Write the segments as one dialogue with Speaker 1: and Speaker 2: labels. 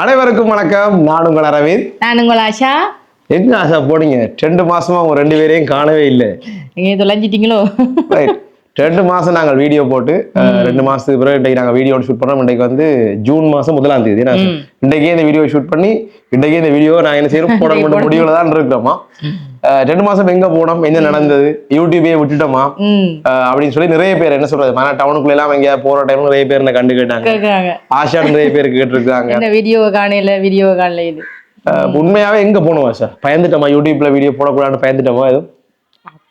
Speaker 1: அனைவருக்கும் வணக்கம். நான் உங்கள் அரவிந்த்.
Speaker 2: நான் உங்கள் ஆஷா.
Speaker 1: எங்க ஆசா போனீங்க? ரெண்டு மாசமா உங்க ரெண்டு பேரையும் காணவே இல்லை.
Speaker 2: எங்கே தொலைஞ்சிட்டீங்களோ.
Speaker 1: ரெண்டு மாசம் நாங்கள் வீடியோ போட்டு ரெண்டு மாசத்துக்கு பிறகு இன்றைக்கு நாங்கள் வீடியோ ஷூட் பண்ணோம் இன்றைக்கு வந்து ஜூன் மாசம் முதலாம் தேதி? இன்றைக்கே இந்த வீடியோ ஷூட் பண்ணி இன்றைக்கே இந்த வீடியோ நான் என்ன செய்யறோம்? போட மட்டும் முடிவுல தான் இருக்கிறோமா? ரெண்டு மாசம் எங்க போனோம்? என்ன நடந்தது? யூடியூபே விட்டுட்டோமா? அப்படின்னு சொல்லி நிறைய பேர் என்ன சொல்றது? மன டவுனுக்குள்ள எல்லாம் எங்கேயா போற டைம் நிறைய பேர் என்ன கண்டு கேட்டாங்க. ஆஷா நிறைய பேர் கேட்டிருக்காங்க.
Speaker 2: என்ன வீடியோவை காணையில வீடியோவை காணல இது.
Speaker 1: உண்மையாவே எங்க போனோம் சார் பயந்துட்டோமா? யூடியூப்ல வீடியோ போடக்கூடாதுன்னு பயந்துட்டோமா? எதுவும்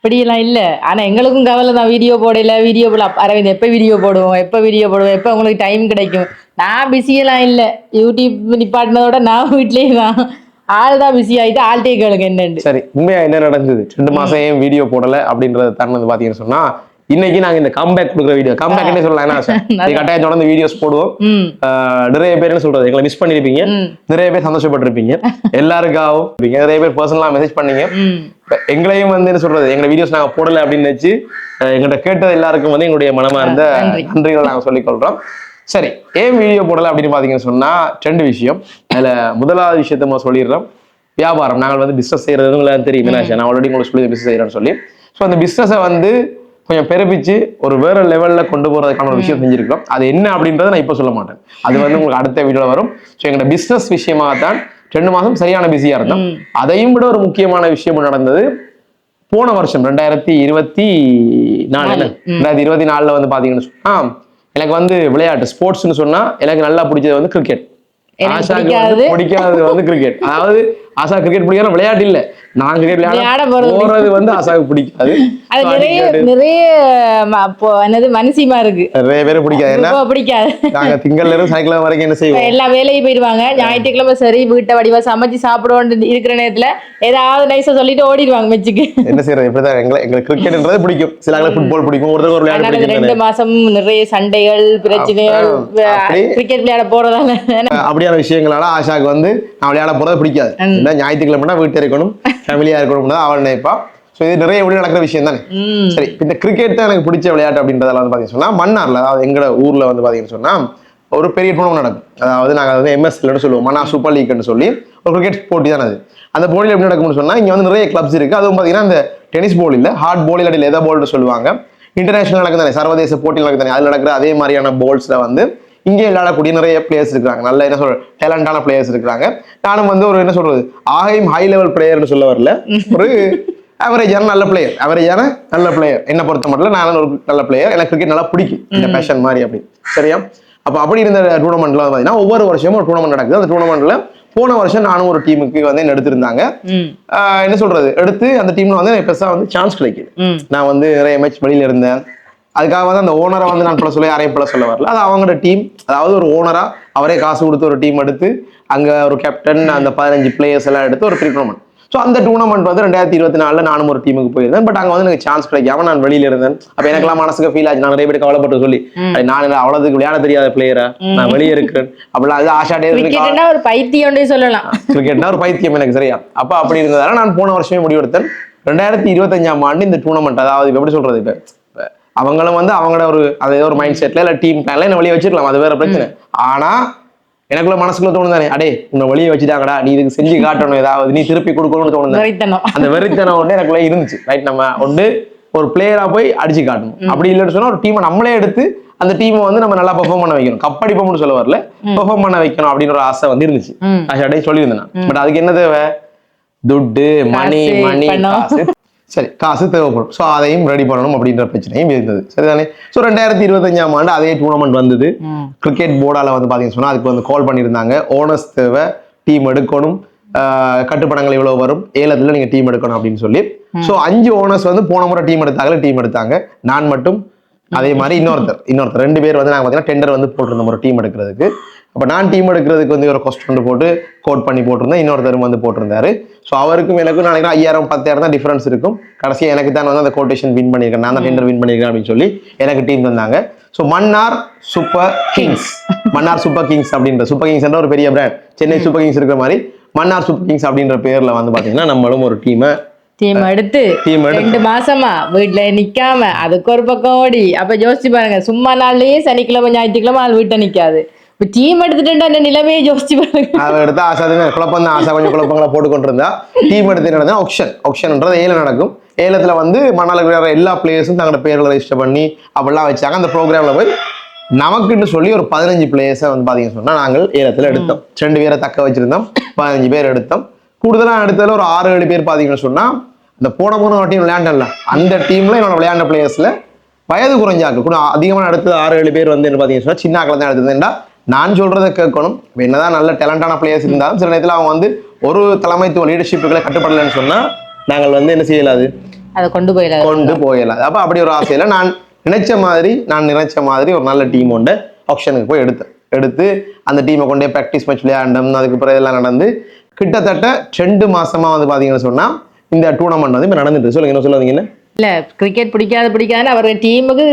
Speaker 2: அப்படியெல்லாம் இல்ல. ஆனா எங்களுக்கும் கவலை தான். வீடியோ போடல வீடியோ போடல. அரவிந்த் எப்ப வீடியோ போடுவோம் எப்ப வீடியோ போடுவோம் எப்ப உங்களுக்கு டைம் கிடைக்கும்? நான் பிஸியெல்லாம் இல்ல. யூடியூப் நிப்பாட்டினதோட நான் வீட்லயே தான். ஆள் தான் பிஸி ஆயிட்டு ஆள்கிட்டயே கேளுங்க என்னண்டு
Speaker 1: சரி உண்மையா என்ன நடந்தது? ரெண்டு மாசம் ஏன் வீடியோ போடல அப்படின்றத தருணம் வந்து பாத்தீங்கன்னு சொன்னா இன்னைக்கு நாங்க இந்த கம்பேக் கொடுக்குற வீடியோ கம்பேக்னே சொல்லலாம் என்ன சார் கட்டாயம் தொடர்ந்து வீடியோஸ் போடுவோம். நிறைய பேர் என்ன சொல்றது. எங்களை மிஸ் பண்ணிருப்பீங்க. நிறைய பேர் சந்தோஷப்பட்டிருப்பீங்க. எல்லாருக்காகவும். நிறைய பேர் பர்சனலா மெசேஜ் பண்ணீங்க. எங்களையும் வந்து என்ன சொல்றது? எங்க வீடியோஸ் நாங்க போடல அப்படின்னு வச்சு அஹ், எங்கள்ட்ட கேட்டது எல்லாருக்கும் வந்து எங்களுடைய மனமார்ந்த
Speaker 2: நன்றி.
Speaker 1: நன்றிகளை நாங்க சொல்லிக் கொள்றோம். சரி ஏன் வீடியோ போடல அப்படின்னு பாத்தீங்கன்னு சொன்னா ரெண்டு விஷயம். அதுல முதலாவது விஷயத்த நம்ம சொல்லிடுறோம். வியாபாரம். நாங்கள் வந்து பிசினஸ் உங்களுக்கு தெரியும் மீனாட்சி. நான் ஆல்ரெடி உங்களுக்கு சொல்லி பிசினஸ் செய்யறேன்னு சொல்லி. ஸோ அந்த பிசினஸை வந்து கொஞ்சம் பெருப்பிச்சு ஒரு வேற லெவல்ல கொண்டு போறதுக்கான ஒரு விஷயம் செஞ்சிருக்கோம் அது என்ன அப்படின்றத நான் இப்போ சொல்ல மாட்டேன். அது வந்து உங்களுக்கு அடுத்த வீடியோல வரும். ஸோ எங்களோட பிசினஸ் விஷயமாக தான் ரெண்டு மாசம் சரியான பிஸியா இருந்தோம். அதையும் விட ஒரு முக்கியமான விஷயம் நடந்தது. போன வருஷம் ரெண்டாயிரத்தி இருபத்தி நாலு? ரெண்டாயிரத்தி இருபத்தி நாலுல வந்து பாத்தீங்கன்னு சொன்னா எனக்கு வந்து விளையாட்டு ஸ்போர்ட்ஸ்னு சொன்னா எனக்கு நல்லா பிடிச்சது வந்து கிரிக்கெட் ஆஷாக்கு?
Speaker 2: பிடிக்காதது
Speaker 1: வந்து கிரிக்கெட் அதாவது ஆஷா கிரிக்கெட் பிடிக்காத விளையாட்டு இல்ல. நான் கிரிக்கெட்
Speaker 2: விளையாட போறது
Speaker 1: போறது வந்து ஆஷாவுக்கு பிடிக்காது.
Speaker 2: அது நிறைய நிறைய என்னது மனசியமா இருக்கு.
Speaker 1: நிறைய பேர் பிடிக்காது.
Speaker 2: ரொம்ப பிடிக்காது.
Speaker 1: நாங்க திங்கள்ல இருந்து சனிக்கிழமை வரைக்கும் என்ன செய்வோம்?
Speaker 2: எல்லா வேலையும் போயிடுவாங்க. ஞாயிற்றுக்கிழமை சரி வீட்டை வடிவா சமைச்சு சாப்பிடுவோம் இருக்கிற நேரத்துல ஏதாவது நைஸா சொல்லிட்டு ஓடிடுவாங்க மெச்சுக்கு.
Speaker 1: என்ன செய்யறது இப்படிதான் எங்களை எங்களுக்கு கிரிக்கெட்ன்றது பிடிக்கும். சில ஆளுக்கு ஃபுட்பால் பிடிக்கும். ஒருத்தருக்கு ஒரு விளையாட்டு
Speaker 2: ரெண்டு மாசம் நிறைய சண்டைகள் பிரச்சனைகள்? கிரிக்கெட் விளையாட போறதால.
Speaker 1: அப்படியான விஷயங்களால ஆஷாக்கு வந்து நான் விளையாட போறது பிடிக்காது. இல்லை ஞாயிற்றுக்கிழமைனா வீட்டு இருக்கணும் ஃபேமிலியா இருக்கணும் தான் அவள் நினைப்பா. ஸோ இது நிறைய வீடு நடக்கிற விஷயம் தானே? சரி இந்த கிரிக்கெட் தான் எனக்கு பிடிச்ச விளையாட்டு அப்படின்றதெல்லாம் வந்து பார்த்தீங்கன்னு சொன்னா மன்னார்ல அதாவது எங்கட ஊர்ல வந்து பார்த்தீங்கன்னு சொன்னா ஒரு பெரிய டூர்னமெண்ட் நடக்கும். அதாவது நாங்கள் வந்து எம்எஸ்எல்னு சொல்லுவோம் மன்னா சூப்பர் லீக்னு சொல்லி ஒரு கிரிக்கெட் போட்டி தான் அது. அந்த போட்டியில் எப்படி நடக்கும்னு சொன்னா இங்க வந்து நிறைய கிளப்ஸ் இருக்கு. அதுவும் பார்த்தீங்கன்னா இந்த டென்னிஸ் போல் இல்லை ஹார்ட் போல் இல்லாட்டி லெதர் போல்னு சொல்லுவாங்க. இன்டர்நேஷனல் நடக்குது தானே சர்வதேச போட்டி நடக்குது தானே அதில் நடக்கிற அதே மாதிரியான போல்ஸ்ல வந்து இங்கே விளையாடக்கூடிய நிறைய பிளேயர்ஸ் இருக்காங்க. நல்ல என்ன சொல்ற டேலண்டான பிளேயர்ஸ் இருக்காங்க. நானும் வந்து ஒரு என்ன சொல்றது ஆகையும் ஹை லெவல் பிளேயர்னு சொல்ல வரல. ஒரு அவரேஜான நல்ல பிளேயர் அவரேஜான நல்ல பிளேயர் என்ன பொறுத்த மட்டும் நான் ஒரு நல்ல பிளேயர் எனக்கு கிரிக்கெட் நல்லா பிடிக்கும். இந்த பேஷன் மாதிரி அப்படி சரியா? அப்ப அப்படி இருந்த டூர்னமெண்ட்ல வந்து பாத்தீங்கன்னா ஒவ்வொரு வருஷமும் ஒரு டூர்னமெண்ட் நடக்குது. அந்த டூர்னமெண்ட்ல போன வருஷம் நானும் ஒரு டீமுக்கு வந்து என்ன எடுத்திருந்தாங்க? என்ன சொல்றது? எடுத்து அந்த டீம்ல வந்து எனக்கு பெருசா வந்து சான்ஸ் கிடைக்குது நான் வந்து நிறைய மேட்ச் வெளியில இருந்தேன். அதுக்காக வந்து அந்த ஓனரை வந்து நான் பல சொல்ல யாரையும் பல சொல்ல வரல. அது அவங்களோட டீம் அதாவது ஒரு ஓனரா அவரே காசு கொடுத்து ஒரு டீம் எடுத்து அங்க ஒரு கேப்டன் அந்த பதினஞ்சு பிளேயர்ஸ் எல்லாம் எடுத்து ஒரு டூர்னமெண்ட் ஸோ அந்த டூர்னமெண்ட் வந்து ரெண்டாயிரத்தி இருபத்தி நாலுல நானும் ஒரு டீமுக்கு போயிருந்தேன். பட் அங்க வந்து எனக்கு சான்ஸ் கிடைக்காம நான் வெளியில இருந்தேன். அப்ப எனக்கெல்லாம் மனசுக்கு ஃபீல் ஆச்சு. நான் நிறைய பேர் கவலைப்பட்டு சொல்லி "அடே, நான் என்ன அவ்வளவுக்கு விளையாட தெரியாத பிளேயரா நான் வெளியே இருக்கிறேன். அப்படிலாம் அது
Speaker 2: கிரிக்கெட்னா ஒரு பைத்தியம்னே சொல்லலாம்.
Speaker 1: கிரிக்கெட்னா ஒரு பைத்தியம் எனக்கு சரியா? அப்ப அப்படி இருந்ததால நான் போன வருஷமே முடிவெடுத்தேன். ரெண்டாயிரத்தி இருபத்தஞ்சாம் ஆண்டு இந்த டூர்னமெண்ட் அதாவது எப்படி சொல்றது இப்ப? அவங்களும் வந்து அவங்களோட ஒரு அதே ஒரு மைண்ட் செட்ல இல்ல டீம் பிளான்ல என்ன வெளியே வச்சிருக்கலாம் அது வேற பிரச்சனை. ஆனா எனக்குள்ள மனசுக்குள்ள தோணும் தானே அடே உன்னை வெளியே வச்சுட்டாங்கடா நீ இதுக்கு செஞ்சு காட்டணும் ஏதாவது நீ திருப்பி கொடுக்கணும்னு தோணுது அந்த வெறித்தனம் ஒன்று எனக்குள்ள இருந்துச்சு. ரைட் நம்ம ஒன்று ஒரு பிளேயரா போய் அடிச்சு காட்டணும். அப்படி இல்லைன்னு சொன்னா ஒரு டீமை நம்மளே எடுத்து அந்த டீமை வந்து நம்ம நல்லா பெர்ஃபார்ம் பண்ண வைக்கணும். கப்படிப்போம்னு சொல்ல வரல. பெர்ஃபார்ம் பண்ண வைக்கணும் அப்படின்னு ஒரு ஆசை வந்து இருந்துச்சு.
Speaker 2: ம்.
Speaker 1: ஆஷாட்டே சொல்லியிருந்தேன் பட் அதுக்கு என்ன தேவை துட்டு மணி மணி சரி காசு தேவைப்படும். ஸோ அதையும் ரெடி பண்ணணும் அப்படின்ற பிரச்சனையும் இருந்தது. சரிதானே? ஸோ ரெண்டாயிரத்தி இருபத்தஞ்சாம் ஆண்டு அதே டூர்னமெண்ட் வந்தது. கிரிக்கெட் போர்டால வந்து பாத்தீங்கன்னு சொன்னா அதுக்கு வந்து கால் பண்ணியிருந்தாங்க. ஓனர்ஸ் தேவை டீம் எடுக்கணும். ஆஹ் கட்டுப்பணங்கள் இவ்வளவு வரும்? ஏலத்துல நீங்க டீம் எடுக்கணும் அப்படின்னு சொல்லி. ஸோ அஞ்சு ஓனர்ஸ் வந்து போன முறை டீம் எடுத்தாங்க டீம் எடுத்தாங்க. நான் மட்டும் அதே மாதிரி இன்னொருத்தர் இன்னொருத்தர். ரெண்டு பேர் வந்து நாங்கள் பார்த்தீங்கன்னா டெண்டர் வந்து போட்டிருந்தோம் ஒரு டீம் எடுக்கிறதுக்கு. அப்போ நான் டீம் எடுக்கிறதுக்கு வந்து ஒரு கொஸ்டின் போட்டு கோட் பண்ணி போட்டிருந்தேன். இன்னொருத்தரும் வந்து போட்டிருந்தாரு. ஸோ அவருக்கும் எனக்கும் நினைக்கிறேன் ஐயாயிரம் பத்தாயிரம் தான் டிஃபரன்ஸ் இருக்கும். கடைசியாக எனக்கு தான் வந்து அந்த கோட்டேஷன் வின் பண்ணியிருக்கேன். நான் தான் டெண்டர் வின் பண்ணியிருக்கேன் அப்படின்னு சொல்லி எனக்கு டீம் தந்தாங்க. So Mannar super kings Mannar super kings அப்படின்ற சூப்பர் கிங்ஸ் ஒரு பெரிய பிராண்ட் சென்னை சூப்பர் கிங்ஸ் இருக்கிற மாதிரி. மன்னார் சூப்பர் கிங்ஸ் அப்படின்ற பேர்ல வந்து பாத்தீங்கன்னா நம்மளும் ஒரு டீமை
Speaker 2: டீம் எடுத்து
Speaker 1: டீம் எடுத்து.
Speaker 2: ரெண்டு மாசமா வீட்டுல நிக்காம அதுக்கு ஒரு பக்கம் ஓடி. அப்ப யோசிச்சு பாருங்க சும்மா நாள்லயே சனிக்கிழமை ஞாயிற்றுக்கிழமை ஆள் வீட்டை நிக்காது. இப்ப டீம் எடுத்துட்டு அந்த நிலைமையை யோசிச்சு பாருங்க.
Speaker 1: அதை எடுத்து ஆசா குழப்பம் தான் ஆசா கொஞ்சம் குழப்பங்களை போட்டு கொண்டிருந்தா டீம் எடுத்து நடந்தா ஆப்ஷன் ஆப்ஷன்ன்றது ஏல நடக்கும். ஏலத்துல வந்து மணால இருக்கிற எல்லா பிளேயர்ஸும் தங்களோட பேர்களை ரெஜிஸ்டர் பண்ணி அப்படிலாம் வச்சாங்க. அந்த ப்ரோக்ராம்ல போய் நமக்குன்னு சொல்லி ஒரு பதினஞ்சு பிளேயர்ஸை வந்து பாத்தீங்கன்னு சொன்னா நாங்கள் ஏலத்துல எடுத்தோம். ரெண்டு பேரை தக்க வச்சிருந்தோம். பதினஞ்சு பேர் எடுத்தோம். கூடுதலா எடுத்ததுல ஒரு ஆறு ஏழு பேர் பாத்தீங்கன்னு சொன்னா இந்த போன போன டீம் விளையாண்டல அந்த டீம்ல என்னோட விளையாண்ட பிளேயர்ஸ்ல வயது குறைஞ்சாக்கு கூட அதிகமான அடுத்தது ஆறு ஏழு பேர் வந்து என்ன பார்த்தீங்கன்னு சொன்னா சின்ன ஆக்கள் தான் எடுத்ததுண்டா நான் சொல்றதை கேட்கணும். இப்ப என்னதான் நல்ல டேலண்டான பிளேயர்ஸ் இருந்தாலும் சில நேரத்தில் அவங்க வந்து ஒரு தலைமைத்துவ லீடர்ஷிப்புகளை கட்டுப்படலைன்னு சொன்னா நாங்கள் வந்து என்ன செய்யலாது?
Speaker 2: அதை கொண்டு போயிடாது.
Speaker 1: கொண்டு போயிடலாம். அப்ப அப்படி ஒரு ஆசையில நான் நினைச்ச மாதிரி நான் நினைச்ச மாதிரி ஒரு நல்ல டீம் ஒன்று ஆப்ஷனுக்கு போய் எடுத்தேன். எடுத்து அந்த டீமை கொண்டே ப்ராக்டிஸ் மேட்ச் விளையாண்டம். அதுக்கு பிறகு எல்லாம் நடந்து கிட்டத்தட்ட ரெண்டு மாசமா வந்து பாத்தீங்கன்னு சொன்னா இந்த டூர்னமெண்ட் வந்து இப்போ நடந்துட்டு. சொல்லுங்க என்ன? சொல்லுவீங்கன்னு
Speaker 2: இல்ல கிரிக்கெட் பிடிக்காது பிடிக்காதுன்னு அவர் டீமுக்கு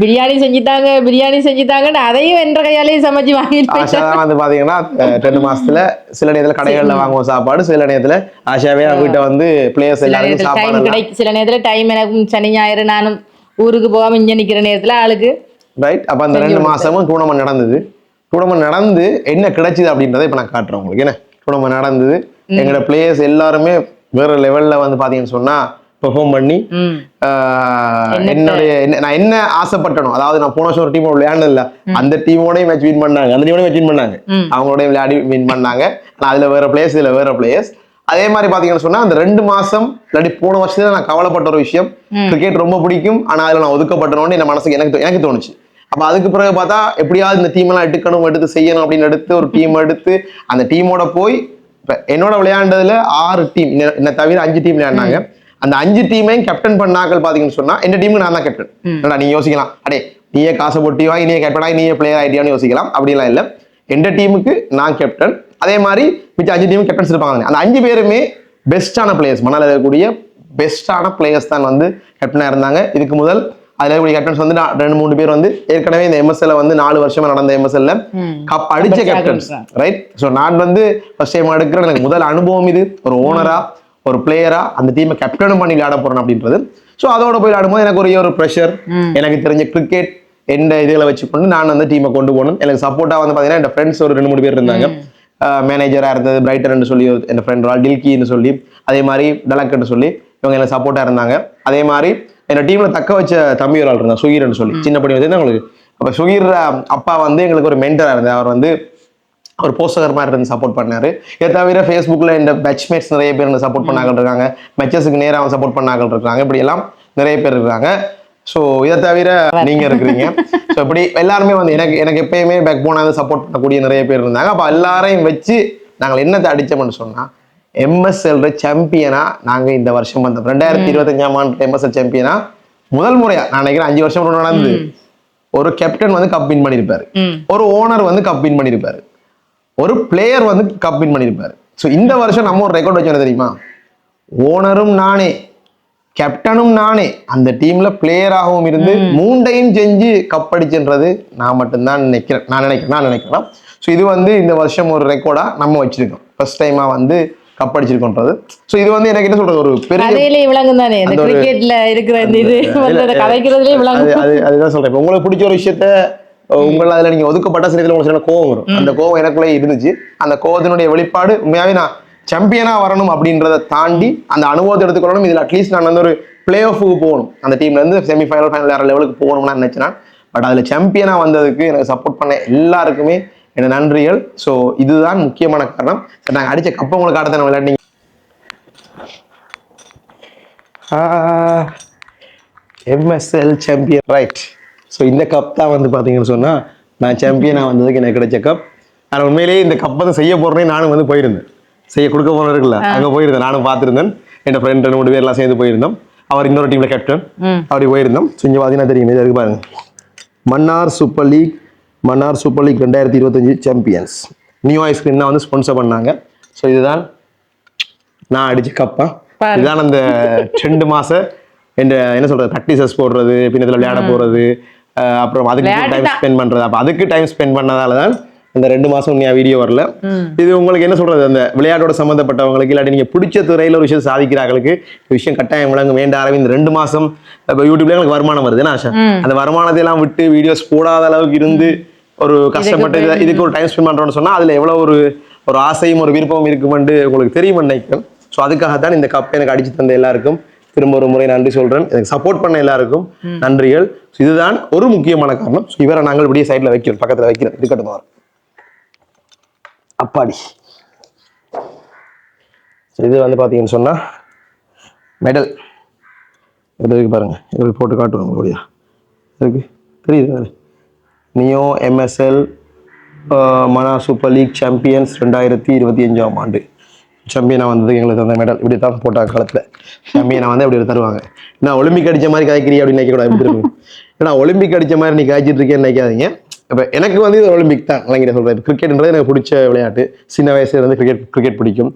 Speaker 2: பிரியாணி செஞ்சுட்டாங்க பிரியாணி செஞ்சுட்டாங்கன்னு அதையும் என்ற கையாலேயே சமைச்சு வாங்கிட்டு
Speaker 1: வந்து பாத்தீங்கன்னா அஹ், ரெண்டு மாசத்துல சில நேரத்துல கடைகள்ல வாங்குவோம் சாப்பாடு சில நேரத்துல ஆஷாவே வீட்டை வந்து பிளேயர்ஸ்
Speaker 2: நேரத்துல
Speaker 1: சாப்பாடு
Speaker 2: கிடைக்கும் சில நேரத்துல டைம் எனக்கும் சனி ஞாயிறு நானும் ஊருக்கு போகாம இங்க நிக்கிற நேரத்துல ஆளுக்கு
Speaker 1: ரைட் அப்ப அந்த ரெண்டு மாசமும் டூர்னமெண்ட் நடந்தது. டூர்னமெண்ட் நடந்து என்ன கிடைச்சது அப்படின்றத இப்ப நான் காட்டுறேன் உங்களுக்கு. என்ன? டூர்னமெண்ட் நடந்தது. எங்களோட பிளேயர்ஸ் எல்லாருமே வேற லெவல்ல வந்து பாத்தீங்கன்னு சொன்னா பெர்ஃபார்ம் பண்ணி என்னுடைய என்ன- நான் என்ன ஆசைப்பட்டனோ அதாவது நான் போன வருஷம் ஒரு டீமோட விளையாடல அந்த டீமோடய மேட்ச் வின் பண்ணாங்க. அந்த டீமோட மேட்ச் வின் பண்ணாங்க. அவங்களோட விளையாடி வின் பண்ணாங்க. ஆனா அதுல வேற பிளேயர்ஸ் இதுல வேற பிளேயர்ஸ் அதே மாதிரி பாத்தீங்கன்னு சொன்னா அந்த ரெண்டு மாசம் இல்லாட்டி போன வருஷத்துல நான் கவலைப்பட்ட ஒரு விஷயம் கிரிக்கெட் ரொம்ப பிடிக்கும் ஆனா அதுல நான் ஒதுக்கப்பட்டனோன்னு என் மனசுக்கு எனக்கு எனக்கு தோணுச்சு. அப்ப அதுக்கு பிறகு பார்த்தா எப்படியாவது இந்த டீம் எல்லாம் எடுக்கணும் எடுத்து செய்யணும் அப்படின்னு எடுத்து ஒரு டீம் எடுத்து அந்த டீமோட போய் என்னோட விளையாண்டதுல ஆறு டீம் என்ன தவிர அஞ்சு டீம் விளையாண்டாங்க. அந்த அஞ்சு டீமையும் கேப்டன் பண்ணாக்கள் பாத்தீங்கன்னு சொன்னா இந்த டீமுக்கு நான் தான் கேப்டன் என்னடா நீ யோசிக்கலாம். அடே நீயே காசை போட்டி வாங்கி நீயே கேப்டன் நீயே பிளேயர் ஆயிட்டியான்னு யோசிக்கலாம். அப்படிலாம் இல்ல. எந்த டீமுக்கு நான் கேப்டன் அதே மாதிரி மிச்ச அஞ்சு டீம் கேப்டன்ஸ் இருப்பாங்க அந்த அஞ்சு பேருமே பெஸ்டான பிளேயர்ஸ் மணால இருக்கக்கூடிய பெஸ்டான பிளேயர்ஸ் தான் வந்து கேப்டனா இருந்தாங்க. இதுக்கு முதல் அதுல இருக்கக்கூடிய கேப்டன்ஸ் வந்து ரெண்டு மூணு பேர் வந்து ஏற்கனவே இந்த எம்எஸ்எல்ல வந்து நாலு வருஷமா நடந்த எம்எஸ்எல்ல கப் அடிச்ச கேப்டன்ஸ். ரைட் ஸோ நான் வந்து ஃபர்ஸ்ட் டைம் எடுக்கிறேன் எனக்கு முதல் அனுபவம் இது. ஒரு ஓனரா ஒரு பிளேயரா அந்த டீமை கேப்டனும் பண்ணி விளையாட போறேன் அப்படின்றது. ஸோ அதோட போய் விளையாடும்போது எனக்கு ஒரு ஒரு ப்ரெஷர் எனக்கு தெரிஞ்ச கிரிக்கெட் எந்த இதுகளை வச்சுக்கொண்டு நான் வந்து டீமை கொண்டு போகணும். எனக்கு சப்போர்ட்டா வந்து பார்த்தீங்கன்னா என் ஃப்ரெண்ட்ஸ் ஒரு ரெண்டு மூணு பேர் இருந்தாங்க. மேனேஜரா இருந்தது பிரைட்டர்னு சொல்லி என் ஃப்ரெண்ட் டில்கின்னு சொல்லி அதே மாதிரி டலக்னு சொல்லி இவங்க எனக்கு சப்போர்ட்டா இருந்தாங்க. அதே மாதிரி என்னோட டீம்ல தக்க வச்ச தம்பி ஒரு ஆள் இருந்தார் சுகீர்னு சொல்லி. சின்ன படி வந்து உங்களுக்கு அப்ப சுகீர் அப்பா வந்து எங்களுக்கு ஒரு மென்டரா இருந்தார். அவர் வந்து ஒரு போஸ்டர் மாதிரி இருந்து சப்போர்ட் பண்ணாரு. இதை தவிர ஃபேஸ்புக்கில் இந்த பேட்ச்மேட்ஸ் நிறைய பேர் இந்த சப்போர்ட் பண்ணாங்க இருக்காங்க. மெச்சஸுக்கு நேராக சப்போர்ட் பண்ணாங்க இருக்காங்க. இப்படி எல்லாம் நிறைய பேர் இருக்காங்க. ஸோ இதை தவிர நீங்க இருக்கிறீங்க. ஸோ இப்படி எல்லாருமே வந்து எனக்கு எனக்கு எப்பயுமே பேக் போனாவது சப்போர்ட் பண்ணக்கூடிய நிறைய பேர் இருந்தாங்க. அப்போ எல்லாரையும் வச்சு நாங்கள் என்னத்தை அடிச்சோம்னு சொன்னா எம்எஸ்எல் சாம்பியனா நாங்க இந்த வருஷம் வந்தோம். ரெண்டாயிரத்தி இருபத்தஞ்சாம் ஆண்டு எம்எஸ்எல் சாம்பியனா முதல் முறையா நான் நினைக்கிறேன் அஞ்சு வருஷம் நடந்து ஒரு கேப்டன் வந்து கப் வின் பண்ணியிருப்பாரு. ஒரு ஓனர் வந்து கப் வின் பண்ணியிருப்பாரு. ஒரு பிளேயர் வந்து கப் வின் பண்ணியிருப்பாரு. ஸோ இந்த வருஷம் நம்ம ஒரு ரெக்கார்ட் வச்சோம் தெரியுமா? ஓனரும் நானே கேப்டனும் நானே அந்த டீம்ல பிளேயராகவும் இருந்து மூண்டையும் செஞ்சு கப் அடிச்சுன்றது நான் மட்டும்தான் நினைக்கிறேன். நான் நினைக்கிறேன் நான் நினைக்கிறேன். ஸோ இது வந்து இந்த வருஷம் ஒரு ரெக்கார்டா நம்ம வச்சிருக்கோம். ஃபர்ஸ்ட் டைமா வந்து கப் அடிச்சிருக்கோன்றது. ஸோ இது வந்து எனக்கு என்ன சொல்றது? ஒரு பெரிய
Speaker 2: கதையிலே விளங்கும் தானே? இந்த கிரிக்கெட்ல இருக்கிற இந்த இது கதைக்கிறதுலே
Speaker 1: அது
Speaker 2: விளங்கும்.
Speaker 1: அது அதுதான் சொல்றேன். உங்களுக்கு பிடிச்ச ஒரு விஷயத்த உங்களை அதுல நீங்க ஒதுக்கப்பட்ட சில உங்களுக்கு சில கோவம் வரும். அந்த கோவம் எனக்குள்ளே இருந்துச்சு. அந்த கோவத்தினுடைய வெளிப்பாடு உண்மையாவே நான் சாம்பியனா வரணும் அப்படின்றத தாண்டி அந்த அனுபவத்தை எடுத்துக்கொள்ளணும். இதுல அட்லீஸ்ட் நான் வந்து ஒரு பிளே ஆஃபுக்கு போகணும். அந்த டீம்ல இருந்து செமி ஃபைனல் ஃபைனல் வேற லெவலுக்கு போகணும்னு நான் நினைச்சேன். பட் அதுல சாம்பியனா வந்ததுக்கு எனக்கு சப்போர்ட் பண்ண எல்லாருக்குமே என்ன நன்றிகள். ஸோ இதுதான் முக்கியமான காரணம். சரி நாங்கள் அடிச்ச கப்பை உங்களுக்கு அடுத்த விளையாடினீங்க? எம்எஸ்எல் சாம்பியன் ரைட் ஸோ இந்த கப் தான் வந்து பார்த்தீங்கன்னு சொன்னால் நான் சாம்பியனாக வந்ததுக்கு எனக்கு கிடைச்ச கப் ஆனால் உண்மையிலேயே இந்த கப் வந்து செய்ய போறேனே நானும் வந்து போயிருந்தேன். செய்ய கொடுக்க போன இருக்குல்ல அங்கே போயிருந்தேன். நானும் பார்த்துருந்தேன். என் ஃப்ரெண்ட் ரெண்டு மூணு பேர்லாம் சேர்ந்து போயிருந்தோம். அவர் இன்னொரு டீமில் கேப்டன். அப்படி போயிருந்தோம். ஸோ இங்கே பார்த்தீங்கன்னா தெரியும் இது இருக்கு பாருங்க. Mannar super league Mannar super league ரெண்டாயிரத்தி இருபத்தஞ்சு சாம்பியன்ஸ் நியூ ஐஸ்கிரீம் தான் வந்து ஸ்பான்சர் பண்ணாங்க. ஸோ இதுதான் நான் அடிச்ச கப்பா. இதுதான் அந்த ரெண்டு இந்த என்ன சொல்றது? ப்ராக்டிசஸ் போடுறது பின்னத்துல விளையாட போறது. அப்புறம் அதுக்கு டைம். ஸ்பெண்ட் பண்றது. அப்ப அதுக்கு டைம் ஸ்பெண்ட் பண்ணதால தான் இந்த ரெண்டு மாசம் உண்மையா வீடியோ வரல. இது உங்களுக்கு என்ன சொல்றது? அந்த விளையாட்டோட சம்மந்தப்பட்டவங்களுக்கு இல்லாட்டி நீங்க பிடிச்ச துறையில ஒரு விஷயம் சாதிக்கிறாங்களுக்கு இந்த விஷயம் கட்டாயம் விளங்கும். வேண்ட அரவிந்த் ரெண்டு மாசம் இப்ப யூடியூப்ல எனக்கு வருமானம் வருது. ஆஷா அந்த வருமானத்தை எல்லாம் விட்டு வீடியோஸ் போடாத அளவுக்கு இருந்து ஒரு கஷ்டப்பட்டு இதை- இதுக்கு ஒரு டைம் ஸ்பெண்ட் பண்றோம்னு சொன்னா அதுல எவ்வளவு ஒரு ஒரு ஆசையும் ஒரு விருப்பமும் இருக்குமென்று உங்களுக்கு தெரியும் நினைக்கிறேன். ஸோ அதுக்காகத்தான் இந்த கப் எனக்கு அடிச்சு தந்த எல்லாருக்கும் திரும்ப ஒரு முறை நன்றி சொல்றேன். எனக்கு சப்போர்ட் பண்ண எல்லாருக்கும் நன்றிகள். இதுதான் ஒரு முக்கியமான காரணம். இவரை நாங்கள் இப்படியே சைட்ல வைக்கிறோம். பக்கத்துல வைக்கிறோம் இருக்கட்டும் அவர் அப்பாடி. இது வந்து பாத்தீங்கன்னு சொன்னா மெடல் இது இருக்கு பாருங்க. இது போட்டு காட்டுவோம் அப்படியா இருக்கு. தெரியுது பாரு. நியோ எம்எஸ்எல் மனா சூப்பர் லீக் சாம்பியன்ஸ் ரெண்டாயிரத்தி இருபத்தி அஞ்சாம் ஆண்டு. சாம்பியனாக வந்தது எங்களுக்கு அந்த மெடல் இப்படி தான் போட்டாங்க காலத்தில். சாம்பியனாக வந்து அப்படி தருவாங்க. நான் ஒலிம்பிக் அடிச்ச மாதிரி காய்க்கிறீ அப்படின்னு நினைக்க கூடாது எப்படி இருக்கும் ஏன்னா ஒலிம்பிக் அடிச்ச மாதிரி நீ காய்ச்சிட்டு இருக்கேன்னு நினைக்காதீங்க. இப்போ எனக்கு வந்து இது ஒலிம்பிக் தான் இளைஞர் சொல்கிறேன் இப்போ கிரிக்கெட்ன்றது எனக்கு பிடிச்ச விளையாட்டு. சின்ன வயசுல இருந்து கிரிக்கெட் கிரிக்கெட் பிடிக்கும்.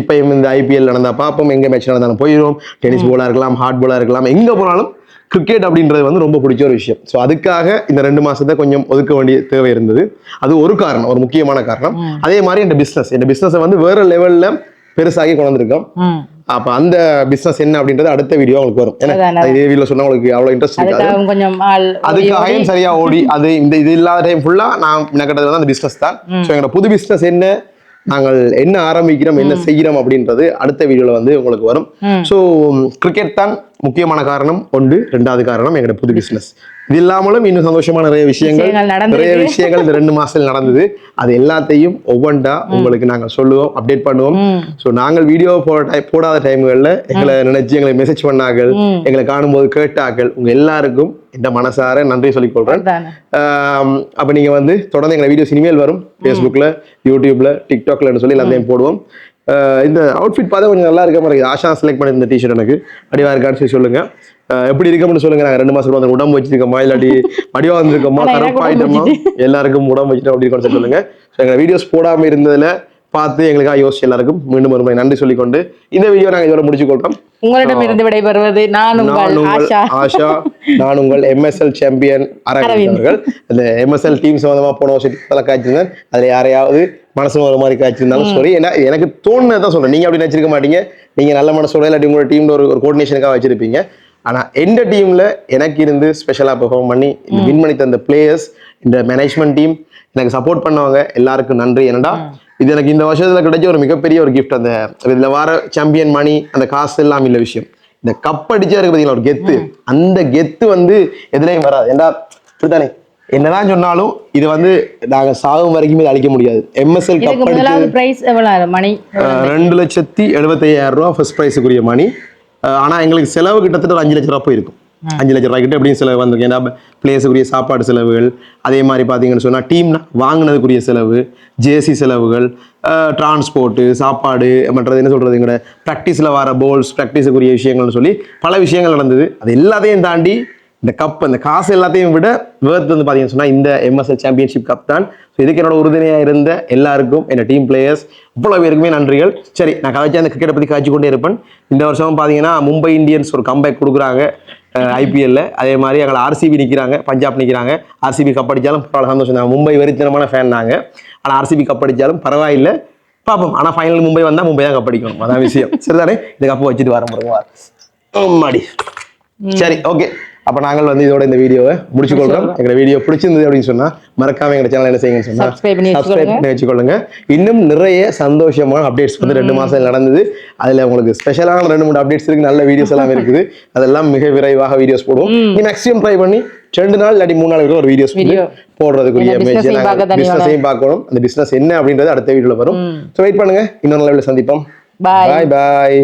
Speaker 1: இப்போ இந்த ஐபிஎல் நடந்தால் பார்ப்போம் எங்கே மேட்ச் நடந்தாலும் போயிடும் டென்னிஸ் போலாக இருக்கலாம் ஹார்ட் போலாக இருக்கலாம். எங்கே போனாலும் கிரிக்கெட் அப்படின்றது வந்து ரொம்ப பிடிச்ச ஒரு விஷயம். ஸோ அதுக்காக இந்த ரெண்டு மாசத்தை கொஞ்சம் ஒதுக்க வேண்டிய தேவை இருந்தது. அது ஒரு காரணம் ஒரு முக்கியமான காரணம். அதே மாதிரி இந்த பிஸ்னஸ் இந்த பிஸ்னஸை வந்து வேற லெவல்ல பெருசாகி கொண்டு வந்திருக்கோம் அப்ப அந்த பிசினஸ் என்ன அப்படின்றது அடுத்த வீடியோ உங்களுக்கு வரும். ஏன்னா இதே வீடியோ சொன்னா உங்களுக்கு அவ்வளவு இன்ட்ரெஸ்ட் இருக்காது.
Speaker 2: கொஞ்சம் ஆள்
Speaker 1: அதுக்காகவும் சரியா ஓடி அது இந்த இது இல்லாத டைம் ஃபுல்லா நான் மெனக்கட்டது வந்து அந்த பிசினஸ் தான். ஸோ எங்களோட புது பிசினஸ் என்ன? நாங்கள் என்ன ஆரம்பிக்கிறோம் என்ன செய்கிறோம் அப்படின்றது அடுத்த வீடியோல வந்து உங்களுக்கு வரும். ஸோ கிரிக்கெட் தான் முக்கியமான காரணம் ஒன்று ரெண்டாவது காரணம் எங்களோட புது பிசினஸ் இது இல்லாமலும் இன்னும் சந்தோஷமான நிறைய விஷயங்கள். நிறைய விஷயங்கள் இந்த ரெண்டு மாசத்துல நடந்தது. அது எல்லாத்தையும் ஒவ்வொன்றா உங்களுக்கு நாங்க சொல்லுவோம் அப்டேட் பண்ணுவோம். ஸோ நாங்கள் வீடியோ போட போடாத டைம்கள்ல எங்களை நினைச்சு எங்களை மெசேஜ் பண்ணார்கள் எங்களை காணும்போது கேட்டார்கள். உங்க எல்லாருக்கும் இந்த மனசார நன்றி சொல்லிக் கொள்றேன். அப்ப நீங்க வந்து தொடர்ந்து எங்களை வீடியோஸ் இனிமேல் வரும். ஃபேஸ்புக்ல யூடியூப்ல டிக்டாக்ல சொல்லி எல்லாத்தையும் போடுவோம். இந்த அவுட்ஃபிட் பார்த்தா கொஞ்சம் நல்லா இருக்க மாதிரி. ஆஷா செலக்ட் பண்ணி இந்த டிஷர்ட் எனக்கு. அடிவா இருக்கான்னு சொல்லி சொல்லுங்க. எப்படி இருக்கோம்னு சொல்லுங்க. நாங்க ரெண்டு மாசம் வந்து உடம்பு வச்சிருக்கோமா இல்லாட்டி வடிவா வந்திருக்கோமா கருப்பாயிட்டோமா எல்லாருக்கும் உடம்பு வச்சுட்டு அப்படி சொல்லி சொல்லுங்க. ஸோ எங்க வீடியோஸ் போடாம இருந்ததுல பார்த்து எங்களுக்காக யோசிச்சு எல்லாருக்கும் மீண்டும் ஒரு முறை நன்றி சொல்லிக்கொண்டு இந்த வீடியோ நாங்க இதோட முடிச்சு கொள்றோம்
Speaker 2: உங்களிடம் இருந்து விடைபெறுவது நான் உங்கள் ஆஷா.
Speaker 1: நான் உங்கள் எம்எஸ்எல் சாம்பியன் அரவிந்த். அவர்கள். அந்த எம்எஸ்எல் டீம் சம்பந்தமா போன வருஷம் அதெல்லாம் காய்ச்சிருந்தேன். அதுல யாரையாவது மனசு ஒரு மாதிரி காய்ச்சிருந்தாலும் சரி ஏன்னா எனக்கு தோணுனதான் சொல்றேன். நீங்க அப்படி நினைச்சிருக்க மாட்டீங்க. நீங்க நல்ல மனசோட இல்லாட்டி உங்களோட டீம்ல ஒரு ஒரு கோஆர்டினேஷனுக்காக வச்சிருப்பீங்க. ஆனா எந்த டீம்ல எனக்கு இருந்து ஸ்பெஷலா பெர்ஃபார்ம் பண்ணி வின் பண்ணி தந்த பிளேயர்ஸ் இந்த மேனேஜ்மெண்ட் டீம் எனக்கு சப்போர்ட் பண்ணவங்க எல்லாருக்கும் நன்றி. என்னடா இது எனக்கு இந்த வருஷத்துல கிடைச்ச ஒரு மிகப்பெரிய ஒரு கிஃப்ட் அந்த இதுல வர சாம்பியன் மணி அந்த காசு எல்லாம் இல்ல விஷயம். இந்த கப் அடிச்சா இருக்கு பாத்தீங்களா ஒரு கெத்து. அந்த கெத்து வந்து எதுலயும் வராது. ஏண்டா இப்படித்தானே? என்னதான் சொன்னாலும் இது வந்து நாங்க சாகும் வரைக்கும் இதை அழிக்க முடியாது. எம்எஸ்எல் கப் அடிச்சு
Speaker 2: மணி
Speaker 1: ரெண்டு லட்சத்தி எழுபத்தையாயிரம் ரூபா ஃபர்ஸ்ட் ப்ரைஸுக்குரிய மணி ஆனா எங்களுக்கு செலவு கிட்டத்தட்ட ஒரு அஞ்சு லட்ச ரூபா போயிருக்கும். அஞ்சு லட்ச ரூபாய் கிட்ட எப்படியும் செலவு வந்திருக்கு. ஏன்னா பிளேஸுக்குரிய சாப்பாடு செலவுகள் அதே மாதிரி பார்த்தீங்கன்னு சொன்னால் டீம் வாங்கினதுக்குரிய செலவு ஜேசி செலவுகள் டிரான்ஸ்போர்ட்டு சாப்பாடு மற்றது என்ன சொல்கிறது எங்களோட ப்ராக்டிஸில் வர போல்ஸ் ப்ராக்டிஸுக்குரிய விஷயங்கள்னு சொல்லி பல விஷயங்கள் நடந்தது. அது எல்லாத்தையும் தாண்டி இந்த கப் அந்த காசு எல்லாத்தையும் விட வேர்த் வந்து பார்த்தீங்கன்னு சொன்னால் இந்த எம்எஸ்எல் சாம்பியன்ஷிப் கப் தான். ஸோ இதுக்கு என்னோட உறுதுணையாக இருந்த எல்லாருக்கும் என்னோட டீம் பிளேயர்ஸ் இவ்வளோ பேருக்குமே நன்றிகள். சரி நான் கதைச்சா அந்த கிரிக்கெட்டை பற்றி காய்ச்சி கொண்டே இருப்பேன். இந்த வருஷமும் பார்த்தீங்கன்னா மும்பை இந்தியன்ஸ் ஒரு கம்பேக் கொடுக்குறாங்க. ஐபிஎல்ல அதே மாதிரி எங்களை ஆர்சிபி நிற்கிறாங்க பஞ்சாப் நிற்கிறாங்க ஆர்சிபி கப் அடிச்சாலும் பரவாயில்ல சந்தோஷம் தான். மும்பை வெறித்தனமான ஃபேன் நாங்க. ஆனால் ஆர்சிபி கப் அடிச்சாலும் பரவாயில்லை. பார்ப்போம். ஆனால் ஃபைனல் மும்பை வந்தால் மும்பை தான் கப் அடிக்கணும். அதான் விஷயம். சரிதானே? இந்த கப்பு வச்சுட்டு வர முடியும்? மாடி சரி ஓகே அப்ப நாங்கள் வந்து இதோட இந்த வீடியோவை முடிச்சு கொள்றோம் எங்க வீடியோ பிடிச்சிருந்தது அப்படின்னு சொன்னா மறக்காம எங்க சேனல் என்ன செய்யுங்கன்னு சொன்னா
Speaker 2: Subscribe பண்ணி
Speaker 1: வச்சுக்கொள்ளுங்க. இன்னும் நிறைய சந்தோஷமான அப்டேட்ஸ் வந்து ரெண்டு மாசம் நடந்தது. அதுல உங்களுக்கு ஸ்பெஷலான ரெண்டு மூணு அப்டேட்ஸ் இருக்கு நல்ல வீடியோஸ் எல்லாம் இருக்குது. அதெல்லாம் மிக விரைவாக வீடியோஸ் போடுவோம். நீ மேக்ஸிமம் ட்ரை பண்ணி ரெண்டு நாள் இல்லாட்டி மூணு நாள் ஒரு வீடியோஸ். போடுறதுக்குரிய பிசினஸையும் பார்க்கணும். அந்த பிசினஸ் என்ன அப்படின்றது அடுத்த வீடியோல வரும். ஸோ வெயிட் பண்ணுங்க. இன்னொரு லெவலில் சந்திப்போம். பாய் பாய்